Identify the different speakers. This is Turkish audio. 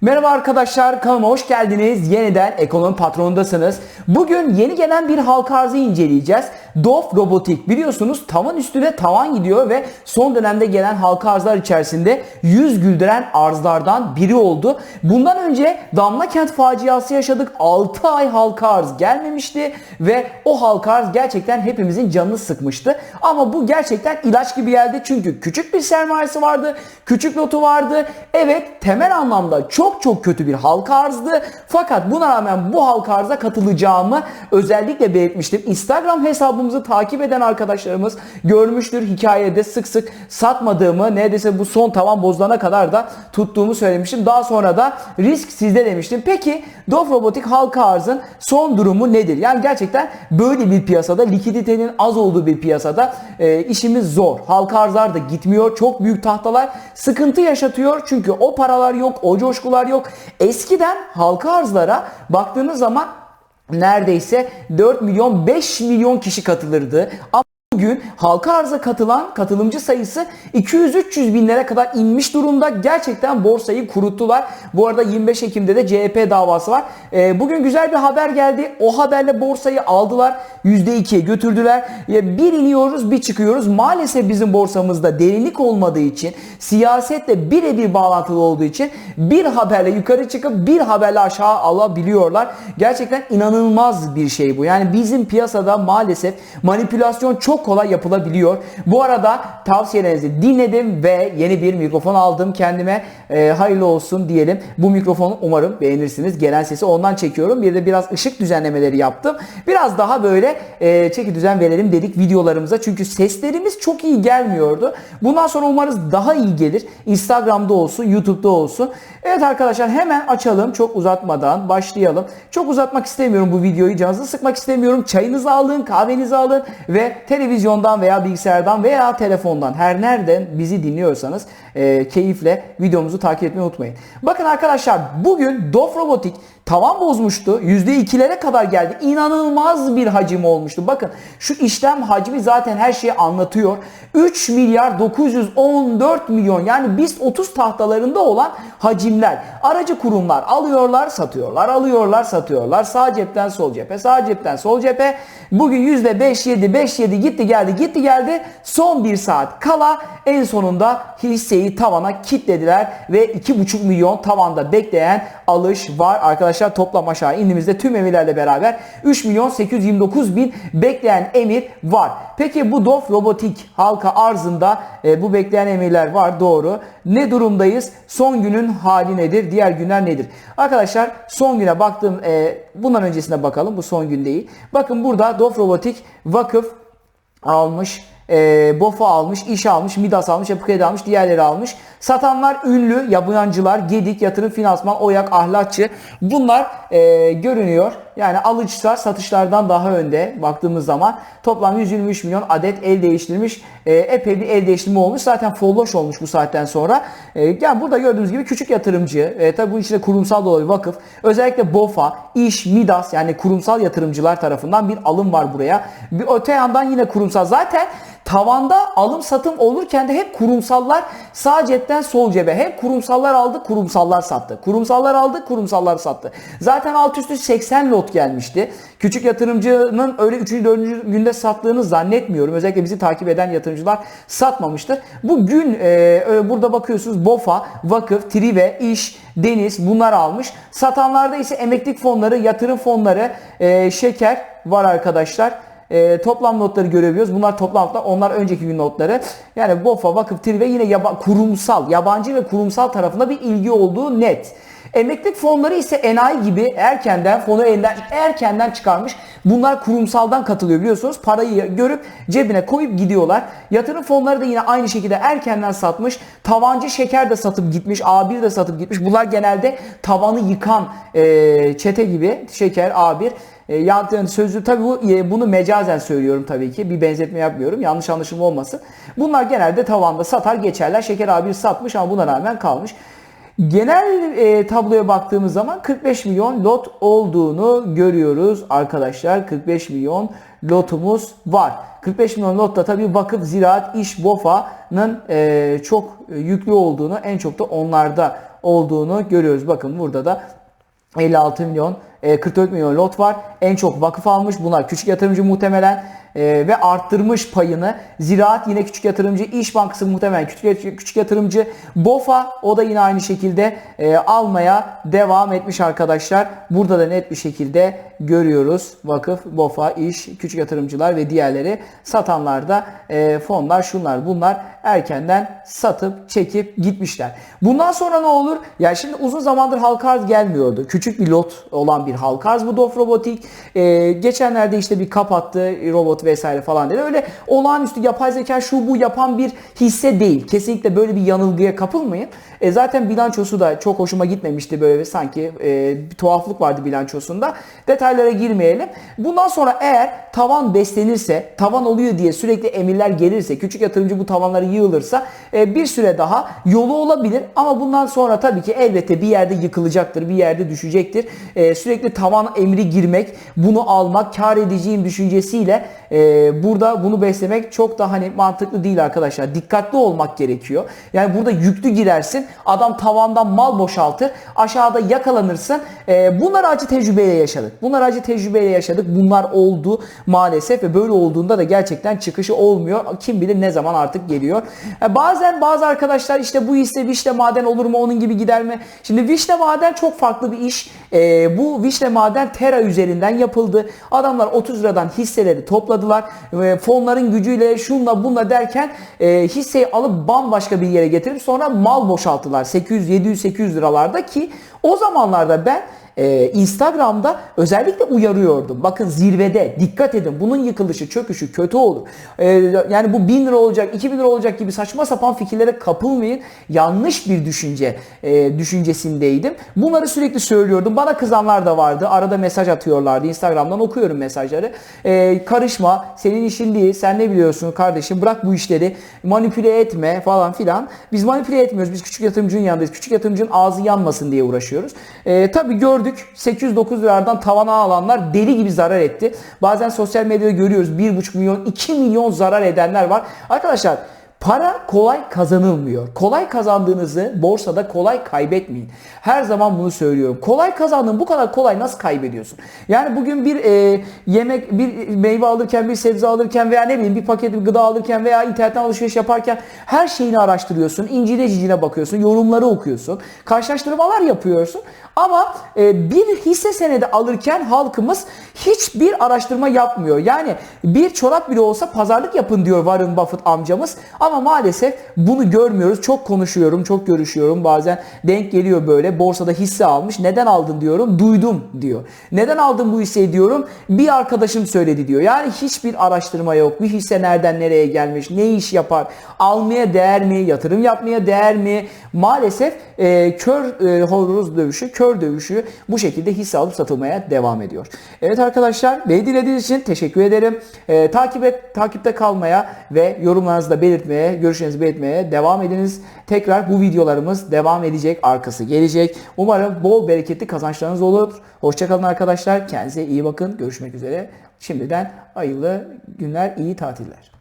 Speaker 1: Merhaba arkadaşlar kanalıma hoş geldiniz. Yeniden ekonomi patronundasınız. Bugün yeni gelen bir halka arzı inceleyeceğiz. Dof Robotik biliyorsunuz tavan üstüne tavan gidiyor ve son dönemde gelen halka arzlar içerisinde yüz güldüren arzlardan biri oldu. Bundan önce Damla Kent faciası yaşadık. 6 ay halka arz gelmemişti ve o halka arz gerçekten hepimizin canını sıkmıştı. Ama bu gerçekten ilaç gibi geldi çünkü küçük bir sermayesi vardı, küçük notu vardı. Evet temel anlamda çok çok kötü bir halka arzdı. Fakat buna rağmen bu halka arza katılacağımı özellikle belirtmiştim. Instagram hesabımızı takip eden arkadaşlarımız görmüştür. Hikayede sık sık satmadığımı neredeyse bu son tavan bozulana kadar da tuttuğumu söylemiştim. Daha sonra da risk sizde demiştim. Peki Dof Robotik halka arzın son durumu nedir? Yani gerçekten böyle bir piyasada likiditenin az olduğu bir piyasada e, işimiz zor. Halka arzlar da gitmiyor. Çok büyük tahtalar sıkıntı yaşatıyor. Çünkü o paralar yok, o coşkular yok. Eskiden halka arzlara baktığınız zaman neredeyse 4 milyon 5 milyon kişi katılırdı. Ama Bugün halka arza katılan katılımcı sayısı 200-300 binlere kadar inmiş durumda. Gerçekten borsayı kuruttular. Bu arada 25 Ekim'de de CHP davası var. Ee, bugün güzel bir haber geldi. O haberle borsayı aldılar. %2'ye götürdüler. Bir iniyoruz bir çıkıyoruz. Maalesef bizim borsamızda derinlik olmadığı için siyasetle birebir bağlantılı olduğu için bir haberle yukarı çıkıp bir haberle aşağı alabiliyorlar. Gerçekten inanılmaz bir şey bu. Yani bizim piyasada maalesef manipülasyon çok kolay yapılabiliyor. Bu arada tavsiyelerinizi dinledim ve yeni bir mikrofon aldım kendime. Ee, hayırlı olsun diyelim. Bu mikrofonu umarım beğenirsiniz. Gelen sesi ondan çekiyorum. Bir de biraz ışık düzenlemeleri yaptım. Biraz daha böyle e, çeki düzen verelim dedik videolarımıza. Çünkü seslerimiz çok iyi gelmiyordu. Bundan sonra umarız daha iyi gelir. Instagram'da olsun, YouTube'da olsun. Evet arkadaşlar hemen açalım. Çok uzatmadan başlayalım. Çok uzatmak istemiyorum bu videoyu. Canınızı sıkmak istemiyorum. Çayınızı alın, kahvenizi alın ve televizyondan veya bilgisayardan veya telefondan her nereden bizi dinliyorsanız e, keyifle videomuzu takip etmeyi unutmayın. Bakın arkadaşlar bugün Dof Robotik tavan bozmuştu. %2'lere kadar geldi. İnanılmaz bir hacim olmuştu. Bakın şu işlem hacmi zaten her şeyi anlatıyor. 3 milyar 914 milyon yani biz 30 tahtalarında olan hacimler. Aracı kurumlar alıyorlar, satıyorlar, alıyorlar, satıyorlar. Sağ cepten sol cephe, sağ cepten sol cephe. Bugün %5 7 5 7 gitti geldi gitti geldi. Son bir saat kala en sonunda hisseyi tavana kilitlediler ve 2,5 milyon tavanda bekleyen alış var. Arkadaşlar toplam aşağı indiğimizde tüm emirlerle beraber 3 milyon 829 bin bekleyen emir var. Peki bu Dof Robotik halka arzında e, bu bekleyen emirler var doğru. Ne durumdayız? Son günün hali nedir? Diğer günler nedir? Arkadaşlar son güne baktım. E, bundan öncesine bakalım. Bu son gün değil. Bakın burada Dof Robotik vakıf almış e, BOFA almış, iş almış, Midas almış, Yapı almış, diğerleri almış. Satanlar ünlü, yabancılar, Gedik, Yatırım Finansman, Oyak, Ahlakçı. Bunlar e, görünüyor. Yani alıcılar satışlardan daha önde baktığımız zaman toplam 123 milyon adet el değiştirmiş. E, epey bir el değiştirme olmuş. Zaten folloş olmuş bu saatten sonra. E, yani burada gördüğünüz gibi küçük yatırımcı, e, tabi bunun içinde kurumsal da olabilir vakıf. Özellikle BOFA, iş, Midas yani kurumsal yatırımcılar tarafından bir alım var buraya. Bir öte yandan yine kurumsal. Zaten tavanda alım satım olurken de hep kurumsallar sağ cepten sol cebe. Hep kurumsallar aldı, kurumsallar sattı. Kurumsallar aldı, kurumsallar sattı. Zaten alt üstü 80 lot gelmişti. Küçük yatırımcının öyle 3. 4. günde sattığını zannetmiyorum. Özellikle bizi takip eden yatırımcılar satmamıştır. Bugün e, burada bakıyorsunuz BOFA, Vakıf, Trive, İş, Deniz bunlar almış. Satanlarda ise emeklilik fonları, yatırım fonları, e, şeker var arkadaşlar e, toplam notları görebiliyoruz. Bunlar toplam notlar. Onlar önceki gün notları. Yani BOFA, Vakıf, TİR ve yine yaba, kurumsal, yabancı ve kurumsal tarafında bir ilgi olduğu net. Emeklilik fonları ise enayi gibi erkenden fonu elden erkenden çıkarmış. Bunlar kurumsaldan katılıyor biliyorsunuz. Parayı görüp cebine koyup gidiyorlar. Yatırım fonları da yine aynı şekilde erkenden satmış. Tavancı şeker de satıp gitmiş. A1 de satıp gitmiş. Bunlar genelde tavanı yıkan e, çete gibi şeker A1 e, sözü tabi bu e, bunu mecazen söylüyorum tabii ki. Bir benzetme yapmıyorum. Yanlış anlaşılma olmasın. Bunlar genelde tavanda satar geçerler. Şeker abi satmış ama buna rağmen kalmış. Genel e, tabloya baktığımız zaman 45 milyon lot olduğunu görüyoruz arkadaşlar. 45 milyon lotumuz var. 45 milyon lotta tabii vakıf, ziraat, iş, BOFA'nın e, çok yüklü olduğunu en çok da onlarda olduğunu görüyoruz. Bakın burada da 56 milyon, e, 44 milyon lot var. En çok vakıf almış. Bunlar küçük yatırımcı muhtemelen e, ve arttırmış payını. Ziraat yine küçük yatırımcı, İş Bankası muhtemelen küçük, küçük yatırımcı. BOFA o da yine aynı şekilde e, almaya devam etmiş arkadaşlar. Burada da net bir şekilde görüyoruz. Vakıf, BOFA, İş, küçük yatırımcılar ve diğerleri satanlar da e, fonlar şunlar bunlar erkenden satıp çekip gitmişler. Bundan sonra ne olur? Ya şimdi uzun zamandır halka arz gelmiyordu. Küçük bir lot olan bir halka arz bu Dof Robotik. E, geçenlerde işte bir kapattı robot vesaire falan dedi. Öyle olağanüstü yapay zeka şu bu yapan bir hisse değil. Kesinlikle böyle bir yanılgıya kapılmayın. E, zaten bilançosu da çok hoşuma gitmemişti böyle sanki e, bir tuhaflık vardı bilançosunda. Detaylara girmeyelim. Bundan sonra eğer tavan beslenirse, tavan oluyor diye sürekli emirler gelirse, küçük yatırımcı bu tavanları yığılırsa e, bir süre daha yolu olabilir. Ama bundan sonra tabii ki elbette bir yerde yıkılacaktır, bir yerde düşecektir. E, sürekli tavan emri girmek, bunu almak, kar edeceğim düşüncesiyle e, burada bunu beslemek çok da hani mantıklı değil arkadaşlar. Dikkatli olmak gerekiyor. Yani burada yüklü girersin, adam tavandan mal boşaltır, aşağıda yakalanırsın. E, bunlar acı tecrübeyle yaşadık. Bunlar acı tecrübeyle yaşadık. Bunlar oldu maalesef ve böyle olduğunda da gerçekten çıkışı olmuyor. Kim bilir ne zaman artık geliyor. E, bazen bazı arkadaşlar işte bu hisse vişne maden olur mu onun gibi gider mi? Şimdi vişne maden çok farklı bir iş. E, bu vişne maden Terra üzerinden yapıldı. Adamlar 30 liradan hisseleri topladılar. E, fonların gücüyle şunla bunla derken e, hisseyi alıp bambaşka bir yere getirip sonra mal boşalttılar. 800, 700, 800 liralarda ki o zamanlarda ben ee, Instagram'da özellikle uyarıyordum. Bakın zirvede dikkat edin bunun yıkılışı çöküşü kötü olur. Ee, yani bu 1000 lira olacak 2000 lira olacak gibi saçma sapan fikirlere kapılmayın. Yanlış bir düşünce e, düşüncesindeydim. Bunları sürekli söylüyordum. Bana kızanlar da vardı. Arada mesaj atıyorlardı. Instagram'dan okuyorum mesajları. Ee, karışma senin işin değil. Sen ne biliyorsun kardeşim bırak bu işleri. Manipüle etme falan filan. Biz manipüle etmiyoruz. Biz küçük yatırımcının yanındayız. Küçük yatırımcının ağzı yanmasın diye uğraşıyoruz. Ee, tabii gördük 800-9 liradan tavana alanlar deli gibi zarar etti. Bazen sosyal medyada görüyoruz 1,5 milyon 2 milyon zarar edenler var. Arkadaşlar Para kolay kazanılmıyor. Kolay kazandığınızı borsada kolay kaybetmeyin. Her zaman bunu söylüyorum. Kolay kazandın bu kadar kolay nasıl kaybediyorsun? Yani bugün bir e, yemek, bir meyve alırken, bir sebze alırken veya ne bileyim bir paket gıda alırken veya internetten alışveriş yaparken her şeyini araştırıyorsun. incine cicine bakıyorsun. Yorumları okuyorsun. Karşılaştırmalar yapıyorsun. Ama e, bir hisse senedi alırken halkımız hiçbir araştırma yapmıyor. Yani bir çorap bile olsa pazarlık yapın diyor Warren Buffett amcamız. Maalesef bunu görmüyoruz. Çok konuşuyorum, çok görüşüyorum. Bazen denk geliyor böyle. Borsada hisse almış. Neden aldın diyorum. Duydum diyor. Neden aldın bu hisseyi diyorum. Bir arkadaşım söyledi diyor. Yani hiçbir araştırma yok. Bir hisse nereden nereye gelmiş, ne iş yapar, almaya değer mi, yatırım yapmaya değer mi? Maalesef e, kör e, horoz dövüşü, kör dövüşü bu şekilde hisse alıp satılmaya devam ediyor. Evet arkadaşlar, beni dinlediğiniz için teşekkür ederim. E, takip et, takipte kalmaya ve yorumlarınızı da belirtmeye, görüşlerinizi belirtmeye devam ediniz. Tekrar bu videolarımız devam edecek, arkası gelecek. Umarım bol bereketli kazançlarınız olur. Hoşçakalın arkadaşlar. Kendinize iyi bakın. Görüşmek üzere. Şimdiden hayırlı günler, iyi tatiller.